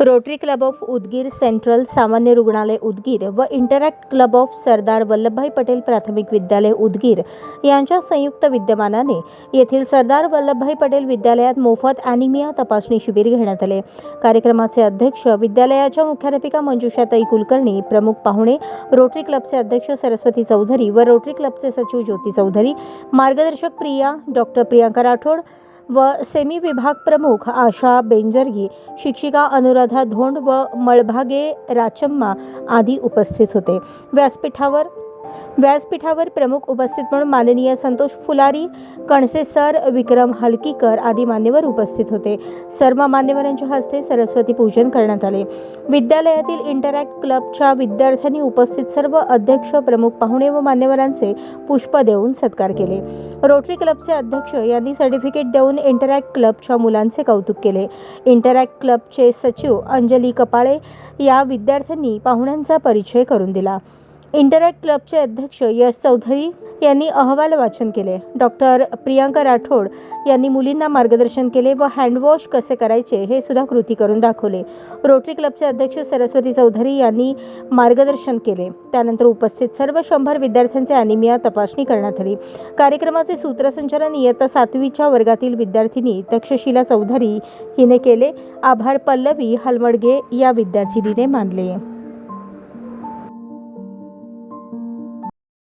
rotary club of Udgir central सामान्य रुग्णालय उदगीर व interact club of Sardar Vallabhbhai Patel प्राथमिक विद्यालय उदगीर यांच्या संयुक्त विद्यमानाने येथील सरदार वल्लभभाई पटेल विद्यालयात मोफत ॲनिमिया तपासणी शिबिर घेण्यात आले. कार्यक्रमाचे अध्यक्ष विद्यालयाच्या मुख्याध्यापिका मंजुषाताई कुलकर्णी प्रमुख पाहुणे रोटरी क्लबचे अध्यक्ष सरस्वती चौधरी व रोटरी क्लबचे सचिव ज्योती चौधरी मार्गदर्शक प्रिया डॉक्टर प्रियांका राठोड व सेमी विभाग प्रमुख आशा बेंजरगी शिक्षिका अनुराधा धोंड व मळभागे राचम्मा आदी उपस्थित होते. व्यासपीठावर व्यासपीठावर प्रमुख उपस्थित म्हणून माननीय संतोष फुलारी कणसे सर विक्रम हलकीकर आदी मान्यवर उपस्थित होते. सर्व मान्यवरांच्या हस्ते सरस्वती पूजन करण्यात आले. विद्यालयातील इंटरॅक्ट क्लबच्या विद्यार्थ्यांनी उपस्थित सर्व अध्यक्ष प्रमुख पाहुणे व मान्यवरांचे पुष्प देऊन सत्कार केले. रोटरी क्लबचे अध्यक्ष यांनी सर्टिफिकेट देऊन इंटरॅक्ट क्लबच्या मुलांचे कौतुक केले. इंटरॅक्ट क्लबचे सचिव अंजली कपाळे या विद्यार्थ्यांनी पाहुण्यांचा परिचय करून दिला. इंटरॅक्ट क्लबचे अध्यक्ष यश चौधरी यांनी अहवाल वाचन केले. डॉक्टर प्रियांका राठोड यांनी मुलींना मार्गदर्शन केले व हँडवॉश कसे करायचे हे सुद्धा कृती करून दाखवले. रोटरी क्लबचे अध्यक्ष सरस्वती चौधरी यांनी मार्गदर्शन केले. त्यानंतर उपस्थित सर्व शंभर विद्यार्थ्यांचे अनिमिया तपासणी करण्यात आली. कार्यक्रमाचे सूत्रसंचालन इयत्ता सातवीच्या वर्गातील विद्यार्थिनी तक्षशिला चौधरी हिने केले. आभार पल्लवी हलमडगे या विद्यार्थिनीने मानले.